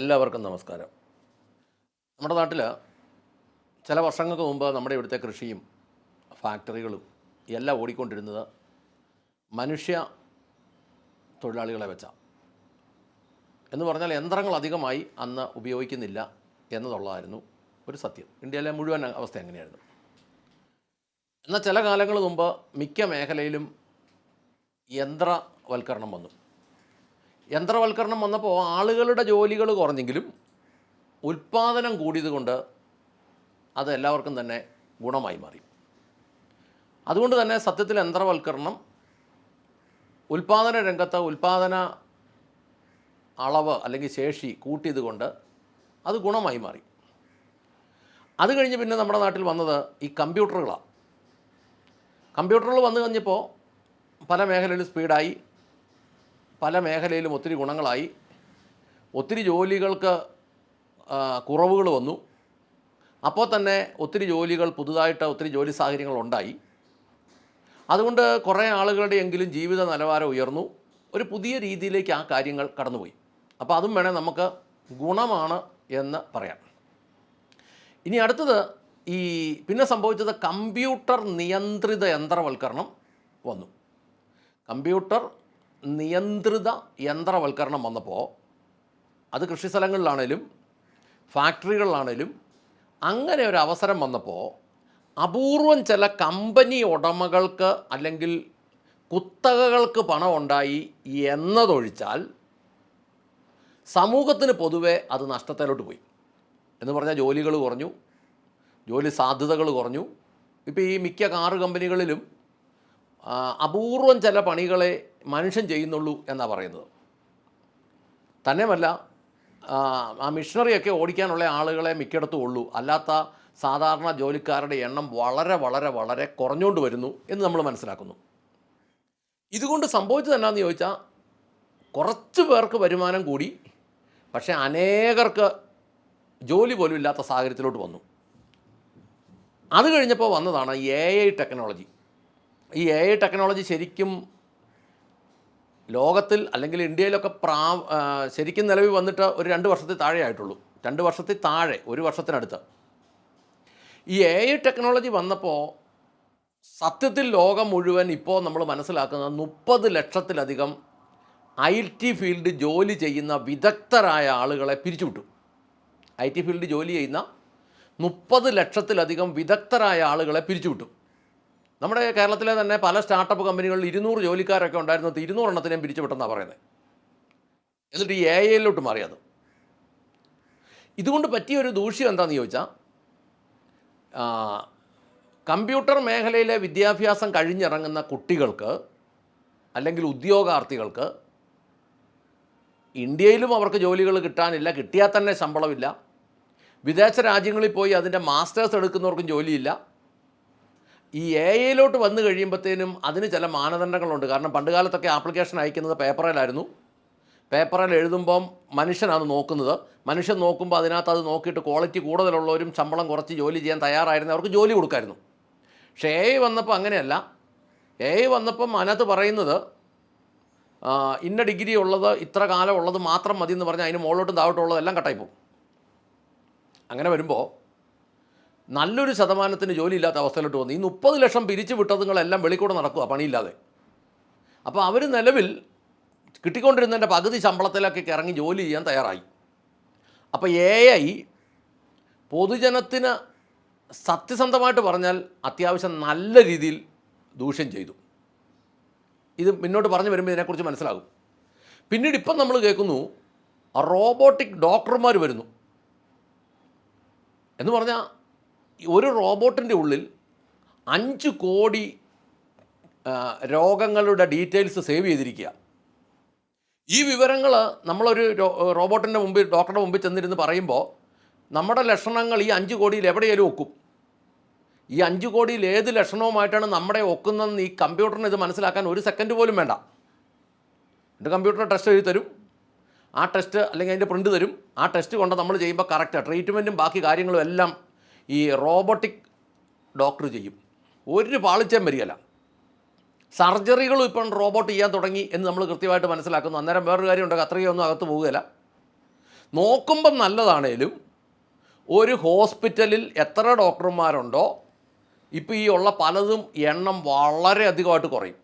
എല്ലാവർക്കും നമസ്കാരം. നമ്മുടെ നാട്ടിൽ ചില വർഷങ്ങൾക്ക് മുമ്പ് നമ്മുടെ ഇവിടുത്തെ കൃഷിയും ഫാക്ടറികളും എല്ലാം ഓടിക്കൊണ്ടിരുന്നത് മനുഷ്യ തൊഴിലാളികളെ വെച്ചാണ് എന്ന് പറഞ്ഞാൽ യന്ത്രങ്ങൾ അധികമായി അന്ന് ഉപയോഗിക്കുന്നില്ല എന്നതുള്ളതായിരുന്നു ഒരു സത്യം. ഇന്ത്യയിലെ മുഴുവൻ അവസ്ഥ എങ്ങനെയായിരുന്നു എന്നാൽ ചില കാലങ്ങൾ മുമ്പ് മിക്ക മേഖലയിലും യന്ത്രവൽക്കരണം വന്നു. യന്ത്രവൽക്കരണം വന്നപ്പോൾ ആളുകളുടെ ജോലികൾ കുറഞ്ഞെങ്കിലും ഉൽപ്പാദനം കൂടിയതുകൊണ്ട് അത് എല്ലാവർക്കും തന്നെ ഗുണമായി മാറി. അതുകൊണ്ട് തന്നെ സത്യത്തിൽ യന്ത്രവൽക്കരണം ഉൽപ്പാദന രംഗത്ത് ഉൽപ്പാദന അളവ് അല്ലെങ്കിൽ ശേഷി കൂട്ടിയത് കൊണ്ട് അത് ഗുണമായി മാറി. അത് കഴിഞ്ഞ് പിന്നെ നമ്മുടെ നാട്ടിൽ വന്നത് ഈ കമ്പ്യൂട്ടറുകളാണ്. കമ്പ്യൂട്ടറുകൾ വന്നു കഴിഞ്ഞപ്പോൾ പല മേഖലയിലും സ്പീഡായി. പല മേഖലയിലും ഒത്തിരി ഗുണങ്ങളായി. ഒത്തിരി ജോലികൾക്ക് കുറവുകൾ വന്നു. അപ്പോൾ തന്നെ ഒത്തിരി ജോലികൾ പുതുതായിട്ട് ഒത്തിരി ജോലി സാഹചര്യങ്ങൾ ഉണ്ടായി. അതുകൊണ്ട് കുറേ ആളുകളുടെ എങ്കിലും ജീവിത നിലവാരം ഉയർന്നു. ഒരു പുതിയ രീതിയിലേക്ക് ആ കാര്യങ്ങൾ കടന്നുപോയി. അപ്പോൾ അതും വേണേൽ നമുക്ക് ഗുണമാണ് എന്ന് പറയാം. ഇനി അടുത്തത് ഈ പിന്നെ സംഭവിച്ചത് കമ്പ്യൂട്ടർ നിയന്ത്രിത യന്ത്രവൽക്കരണം വന്നു. കമ്പ്യൂട്ടർ നിയന്ത്രിത യന്ത്രവൽക്കരണം വന്നപ്പോൾ അത് കൃഷി സ്ഥലങ്ങളിലാണേലും ഫാക്ടറികളിലാണേലും അങ്ങനെ ഒരു അവസരം വന്നപ്പോൾ അപൂർവം ചില കമ്പനി ഉടമകൾക്ക് അല്ലെങ്കിൽ കുത്തകകൾക്ക് പണം ഉണ്ടായി എന്നതൊഴിച്ചാൽ സമൂഹത്തിന് പൊതുവെ അത് നഷ്ടത്തിലോട്ട് പോയി. എന്ന് പറഞ്ഞാൽ ജോലികൾ കുറഞ്ഞു ജോലി സാധ്യതകൾ കുറഞ്ഞു. ഇപ്പോൾ ഈ മിക്ക കാറ് കമ്പനികളിലും അപൂർവം ചില പണികളെ മനുഷ്യൻ ചെയ്യുന്നുള്ളൂ എന്നാണ് പറയുന്നത്. തന്നെയുമല്ല ആ, മിഷണറിയൊക്കെ ഓടിക്കാനുള്ള ആളുകളെ മിക്കിടത്തും ഉള്ളൂ. അല്ലാത്ത സാധാരണ ജോലിക്കാരുടെ എണ്ണം വളരെ വളരെ വളരെ കുറഞ്ഞുകൊണ്ട് വരുന്നു എന്ന് നമ്മൾ മനസ്സിലാക്കുന്നു. ഇതുകൊണ്ട് സംഭവിച്ചത് എന്നാന്ന് ചോദിച്ചാൽ കുറച്ച് പേർക്ക് വരുമാനം കൂടി പക്ഷേ അനേകർക്ക് ജോലി പോലും ഇല്ലാത്ത സാഹചര്യത്തിലോട്ട് വന്നു. അത് കഴിഞ്ഞപ്പോൾ വന്നതാണ് എ ഐ ടെക്നോളജി. ഈ എ ഐ ടെക്നോളജി ശരിക്കും ലോകത്തിൽ അല്ലെങ്കിൽ ഇന്ത്യയിലൊക്കെ പ്രാ ശരിക്കും നിലവിൽ വന്നിട്ട് ഒരു രണ്ട് വർഷത്തിൽ താഴെ ആയിട്ടുള്ളൂ. രണ്ട് വർഷത്തിൽ താഴെ ഒരു വർഷത്തിനടുത്ത്. ഈ എ ഐ ടെക്നോളജി വന്നപ്പോൾ സത്യത്തിൽ ലോകം മുഴുവൻ ഇപ്പോൾ നമ്മൾ മനസ്സിലാക്കുന്നത് മുപ്പത് ലക്ഷത്തിലധികം ഐ ടി ഫീൽഡ് ജോലി ചെയ്യുന്ന വിദഗ്ധരായ ആളുകളെ പിരിച്ചുവിട്ടു. ഐ ടി ഫീൽഡ് ജോലി ചെയ്യുന്ന മുപ്പത് ലക്ഷത്തിലധികം വിദഗ്ധരായ ആളുകളെ പിരിച്ചുവിട്ടു. നമ്മുടെ കേരളത്തിലെ തന്നെ പല സ്റ്റാർട്ടപ്പ് കമ്പനികളിൽ ഇരുന്നൂറ് ജോലിക്കാരൊക്കെ ഉണ്ടായിരുന്നത് ഇരുന്നൂറെണ്ണത്തിനെയും പിരിച്ചുവിട്ടെന്നാണ് പറയുന്നത്. എന്നിട്ട് ഈ എ ഐയിലോട്ട് മാറിയത് ഇതുകൊണ്ട് പറ്റിയ ഒരു ദൂഷ്യം എന്താണെന്ന് ചോദിച്ചാൽ കമ്പ്യൂട്ടർ മേഖലയിലെ വിദ്യാഭ്യാസം കഴിഞ്ഞിറങ്ങുന്ന കുട്ടികൾക്ക് അല്ലെങ്കിൽ ഉദ്യോഗാർത്ഥികൾക്ക് ഇന്ത്യയിലും അവർക്ക് ജോലികൾ കിട്ടാനില്ല കിട്ടിയാൽ തന്നെ ശമ്പളമില്ല. വിദേശ രാജ്യങ്ങളിൽ പോയി അതിന്റെ മാസ്റ്റേഴ്സ് എടുക്കുന്നവർക്കും ജോലിയില്ല. ഈ എ ഐയിലോട്ട് വന്നു കഴിയുമ്പോഴത്തേനും അതിന് ചില മാനദണ്ഡങ്ങളുണ്ട്. കാരണം പണ്ട് കാലത്തൊക്കെ ആപ്ലിക്കേഷൻ അയക്കുന്നത് പേപ്പറിലായിരുന്നു. പേപ്പറിൽ എഴുതുമ്പം മനുഷ്യനാണ് നോക്കുന്നത്. മനുഷ്യൻ നോക്കുമ്പോൾ അതിനകത്ത് അത് നോക്കിയിട്ട് ക്വാളിറ്റി കൂടുതലുള്ളവരും ശമ്പളം കുറച്ച് ജോലി ചെയ്യാൻ തയ്യാറായിരുന്നു അവർക്ക് ജോലി കൊടുക്കായിരുന്നു. പക്ഷേ എ ഐ വന്നപ്പോൾ അങ്ങനെയല്ല. എ ഐ വന്നപ്പം അതിനകത്ത് പറയുന്നത് ഇന്ന ഡിഗ്രി ഉള്ളത് ഇത്ര കാലം ഉള്ളത് മാത്രം മതി എന്ന് പറഞ്ഞാൽ അതിന് മുകളിലോട്ടും താഴോട്ടും ഉള്ളതെല്ലാം കട്ടായി പോകും. അങ്ങനെ വരുമ്പോൾ നല്ലൊരു ശതമാനത്തിന് ജോലിയില്ലാത്ത അവസ്ഥയിലോട്ട് വന്നു. ഈ മുപ്പത് ലക്ഷം പിരിച്ചു വിട്ടതുങ്ങളെല്ലാം വെളിക്കൂടെ നടക്കുക പണിയില്ലാതെ. അപ്പോൾ അവർ നിലവിൽ കിട്ടിക്കൊണ്ടിരുന്നതിന്റെ പകുതി ശമ്പളത്തിലൊക്കെ ഇറങ്ങി ജോലി ചെയ്യാൻ തയ്യാറായി. അപ്പോൾ എ ഐ പൊതുജനത്തിന് സത്യസന്ധമായിട്ട് പറഞ്ഞാൽ അത്യാവശ്യം നല്ല രീതിയിൽ ദൂഷ്യം ചെയ്തു. ഇത് മുന്നോട്ട് പറഞ്ഞു വരുമ്പോൾ ഇതിനെക്കുറിച്ച് മനസ്സിലാകും. പിന്നീട് ഇപ്പം നമ്മൾ കേൾക്കുന്നു റോബോട്ടിക് ഡോക്ടർമാർ വരുന്നു. എന്ന് പറഞ്ഞാൽ ഒരു റോബോട്ടിന്റെ ഉള്ളിൽ അഞ്ച് കോടി രോഗങ്ങളുടെ ഡീറ്റെയിൽസ് സേവ് ചെയ്തിരിക്കുക. ഈ വിവരങ്ങൾ നമ്മളൊരു റോബോട്ടിന്റെ മുമ്പിൽ ഡോക്ടറുടെ മുമ്പിൽ ചെന്നിരുന്ന് പറയുമ്പോൾ നമ്മുടെ ലക്ഷണങ്ങൾ ഈ അഞ്ച് കോടിയിൽ എവിടെയെങ്കിലും ഒക്കും. ഈ അഞ്ച് കോടിയിൽ ഏത് ലക്ഷണവുമായിട്ടാണ് നമ്മുടെ ഒക്കുന്നതെന്ന് ഈ കമ്പ്യൂട്ടറിന് ഇത് മനസ്സിലാക്കാൻ ഒരു സെക്കൻഡ് പോലും വേണ്ട. എന്റെ കമ്പ്യൂട്ടർ ടെസ്റ്റ് എഴുതി തരും. ആ ടെസ്റ്റ് അല്ലെങ്കിൽ അതിന്റെ പ്രിന്റ് തരും. ആ ടെസ്റ്റ് കൊണ്ട് നമ്മൾ ചെയ്യുമ്പോൾ കറക്റ്റാണ് ട്രീറ്റ്മെന്റും ബാക്കി കാര്യങ്ങളും എല്ലാം ഈ റോബോട്ടിക് ഡോക്ടർ ചെയ്യും. ഒരു പാളിച്ചയും വരികയില്ല. സർജറികളും ഇപ്പം റോബോട്ട് ചെയ്യാൻ തുടങ്ങി എന്ന് നമ്മൾ കൃത്യമായിട്ട് മനസ്സിലാക്കുന്നു. അന്നേരം വേറൊരു കാര്യമുണ്ട് കത്രികയൊന്നും അകത്ത് പോവുകയില്ല. നോക്കുമ്പം നല്ലതാണേലും ഒരു ഹോസ്പിറ്റലിൽ എത്ര ഡോക്ടർമാരുണ്ടോ ഇപ്പോൾ ഈ ഉള്ള പലതും എണ്ണം വളരെ അധികമായിട്ട് കുറയും.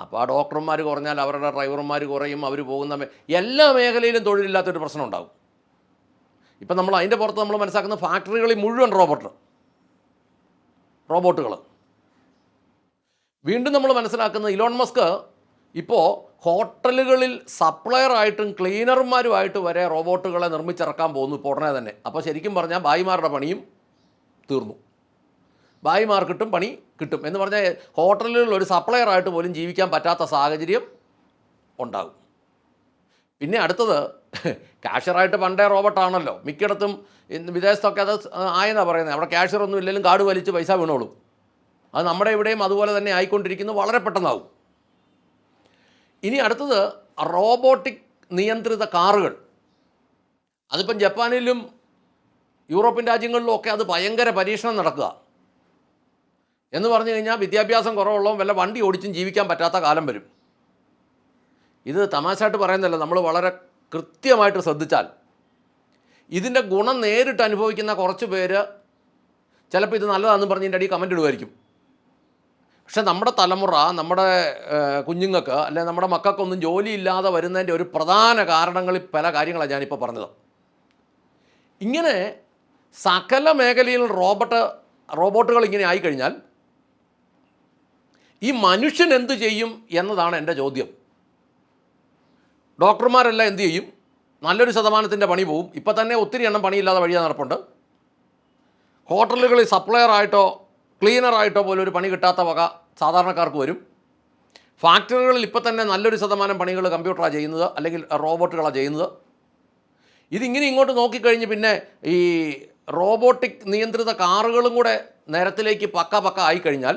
അപ്പോൾ ആ ഡോക്ടർമാർ കുറഞ്ഞാൽ അവരുടെ ഡ്രൈവർമാർ കുറയും അവർ പോകുന്ന എല്ലാ മേഖലയിലും തൊഴിലില്ലാത്തൊരു പ്രശ്നം ഉണ്ടാകും ഇപ്പം നമ്മൾ അതിന്റെ പുറത്ത് നമ്മൾ മനസ്സിലാക്കുന്ന ഫാക്ടറികളിൽ മുഴുവൻ റോബോട്ട്. റോബോട്ടുകൾ. വീണ്ടും നമ്മൾ മനസ്സിലാക്കുന്ന ഇലോൺ മസ്ക് ഇപ്പോൾ ഹോട്ടലുകളിൽ സപ്ലയറായിട്ടും ക്ലീനർമാരുമായിട്ട് വരെ റോബോട്ടുകളെ നിർമ്മിച്ചിറക്കാൻ പോകുന്നു ഇപ്പോൾ ഉടനെ തന്നെ. അപ്പോൾ ശരിക്കും പറഞ്ഞാൽ ഭായിമാരുടെ പണിയും തീർന്നു. ഭായിമാർക്കിട്ടും പണി കിട്ടും. എന്ന് പറഞ്ഞാൽ ഹോട്ടലുകളിൽ ഒരു സപ്ലയറായിട്ട് പോലും ജീവിക്കാൻ പറ്റാത്ത സാഹചര്യം ഉണ്ടാകും. പിന്നെ അടുത്തത് കാഷ്യറായിട്ട് പണ്ടേ റോബോട്ടാണല്ലോ മിക്കിടത്തും വിദേശത്തൊക്കെ അത് ആയെന്നാണ് പറയുന്നത്. അവിടെ ക്യാഷറൊന്നും ഇല്ലെങ്കിലും കാട് വലിച്ച് പൈസ വീണോളും. അത് നമ്മുടെ ഇവിടെയും അതുപോലെ തന്നെ ആയിക്കൊണ്ടിരിക്കുന്നു വളരെ പെട്ടെന്നാവും. ഇനി അടുത്തത് റോബോട്ടിക് നിയന്ത്രിത കാറുകൾ. അതിപ്പം ജപ്പാനിലും യൂറോപ്യൻ രാജ്യങ്ങളിലും ഒക്കെ അത് ഭയങ്കര പരീക്ഷണം നടക്കുക. എന്ന് പറഞ്ഞു കഴിഞ്ഞാൽ വിദ്യാഭ്യാസം കുറവുള്ളവൻ വല്ല വണ്ടി ഓടിച്ചും ജീവിക്കാൻ പറ്റാത്ത കാലം വരും. ഇത് തമാശയായിട്ട് പറയുന്നതല്ല നമ്മൾ വളരെ കൃത്യമായിട്ട് ശ്രദ്ധിച്ചാൽ ഇതിന്റെ ഗുണം നേരിട്ട് അനുഭവിക്കുന്ന കുറച്ച് പേര് ചിലപ്പോൾ ഇത് നല്ലതാണെന്ന് പറഞ്ഞ് ഇതിന്റെ അടിയിൽ കമന്റ് ഇടുമായിരിക്കും. പക്ഷേ നമ്മുടെ തലമുറ നമ്മുടെ കുഞ്ഞുങ്ങൾക്ക് അല്ലെ നമ്മുടെ മക്കൾക്കൊന്നും ജോലിയില്ലാതെ വരുന്നതിന്റെ ഒരു പ്രധാന കാരണങ്ങളിൽ പല കാര്യങ്ങളാണ് ഞാനിപ്പോൾ പറഞ്ഞത്. ഇങ്ങനെ സകല മേഖലയിൽ റോബോട്ട് റോബോട്ടുകൾ ഇങ്ങനെ ആയിക്കഴിഞ്ഞാൽ ഈ മനുഷ്യൻ എന്ത് ചെയ്യും എന്നതാണ് എന്റെ ചോദ്യം. ഡോക്ടർമാരെല്ലാം എന്തു ചെയ്യും? നല്ലൊരു ശതമാനത്തിന്റെ പണി പോവും. ഇപ്പം തന്നെ ഒത്തിരി എണ്ണം പണിയില്ലാതെ വഴിയാ നടപ്പുണ്ട്. ഹോട്ടലുകളിൽ സപ്ലയറായിട്ടോ ക്ലീനറായിട്ടോ പോലും ഒരു പണി കിട്ടാത്ത വക സാധാരണക്കാർക്ക് വരും. ഫാക്ടറികളിൽ ഇപ്പം തന്നെ നല്ലൊരു ശതമാനം പണികൾ കമ്പ്യൂട്ടറാണ് ചെയ്യുന്നത് അല്ലെങ്കിൽ റോബോട്ടുകളാണ് ചെയ്യുന്നത്. ഇതിങ്ങനെ ഇങ്ങോട്ട് നോക്കിക്കഴിഞ്ഞ് പിന്നെ ഈ റോബോട്ടിക് നിയന്ത്രിത കാറുകളും കൂടെ നേരത്തിലേക്ക് പക്ക പക്ക ആയിക്കഴിഞ്ഞാൽ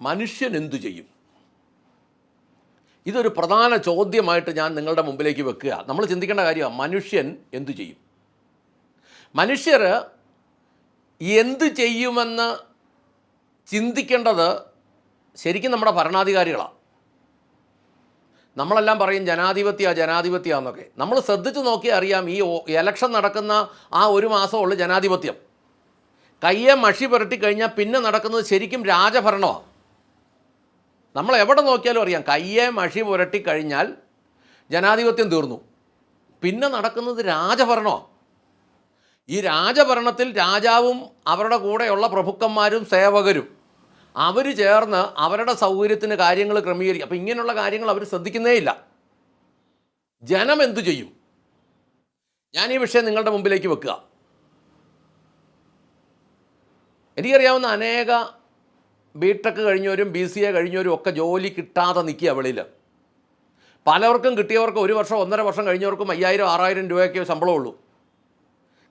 മനുഷ്യൻ എന്തു ചെയ്യും? ഇതൊരു പ്രധാന ചോദ്യമായിട്ട് ഞാൻ നിങ്ങളുടെ മുമ്പിലേക്ക് വെക്കുക. നമ്മൾ ചിന്തിക്കേണ്ട കാര്യമാണ് മനുഷ്യൻ എന്തു ചെയ്യും? മനുഷ്യർ എന്തു ചെയ്യുമെന്ന് ചിന്തിക്കേണ്ടത് ശരിക്കും നമ്മുടെ ഭരണാധികാരികളാണ്. നമ്മളെല്ലാം പറയും ജനാധിപത്യ ജനാധിപത്യ എന്നൊക്കെ. നമ്മൾ ശ്രദ്ധിച്ച് നോക്കിയാൽ അറിയാം ഈ എലക്ഷൻ നടക്കുന്ന ആ ഒരു മാസമുള്ള ജനാധിപത്യം. കയ്യെ മഷി പുരട്ടി കഴിഞ്ഞാൽ പിന്നെ നടക്കുന്നത് ശരിക്കും രാജഭരണമാണ്. നമ്മൾ എവിടെ നോക്കിയാലും അറിയാം. കയ്യെ മഷി പുരട്ടി കഴിഞ്ഞാൽ ജനാധിപത്യം തീർന്നു. പിന്നെ നടക്കുന്നത് രാജഭരണമാണ്. ഈ രാജഭരണത്തിൽ രാജാവും അവരുടെ കൂടെയുള്ള പ്രഭുക്കന്മാരും സേവകരും അവർ ചേർന്ന് അവരുടെ സൗകര്യത്തിന് കാര്യങ്ങൾ ക്രമീകരിക്കും. അപ്പം ഇങ്ങനെയുള്ള കാര്യങ്ങൾ അവർ ശ്രദ്ധിക്കുന്നേയില്ല ജനം എന്തു ചെയ്യും? ഞാൻ ഈ വിഷയം നിങ്ങളുടെ മുമ്പിലേക്ക് വെക്കുക. എനിക്കറിയാവുന്ന അനേക ബി ടെക് കഴിഞ്ഞവരും ബി സി എ കഴിഞ്ഞവരും ഒക്കെ ജോലി കിട്ടാതെ നിൽക്കുക വെളിയിൽ. പലവർക്കും കിട്ടിയവർക്ക് ഒരു വർഷം ഒന്നര വർഷം കഴിഞ്ഞവർക്കും അയ്യായിരം ആറായിരം രൂപയൊക്കെ ശമ്പളമുള്ളൂ.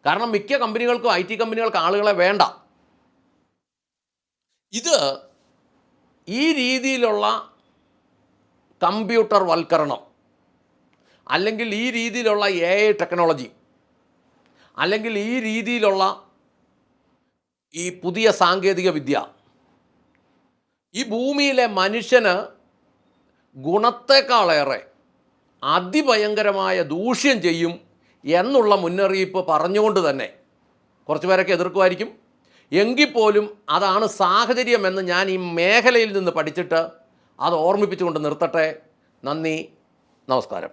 കാരണം മിക്ക കമ്പനികൾക്കും ഐ ടി കമ്പനികൾക്ക് ആളുകളെ വേണ്ട. ഇത് ഈ രീതിയിലുള്ള കമ്പ്യൂട്ടർ വൽക്കരണം അല്ലെങ്കിൽ ഈ രീതിയിലുള്ള എ ഐ ടെക്നോളജി അല്ലെങ്കിൽ ഈ രീതിയിലുള്ള ഈ പുതിയ സാങ്കേതിക വിദ്യ ഈ ഭൂമിയിലെ മനുഷ്യന് ഗുണത്തെക്കാളേറെ അതിഭയങ്കരമായ ദൂഷ്യം ചെയ്യും എന്നുള്ള മുന്നറിയിപ്പ് പറഞ്ഞുകൊണ്ട് തന്നെ കുറച്ച് പേരൊക്കെ എതിർക്കുമായിരിക്കും. എങ്കിൽ പോലും അതാണ് സാഹചര്യമെന്ന് ഞാൻ ഈ മേഖലയിൽ നിന്ന് പഠിച്ചിട്ട് അത് ഓർമ്മിപ്പിച്ചുകൊണ്ട് നിർത്തട്ടെ. നന്ദി. നമസ്കാരം.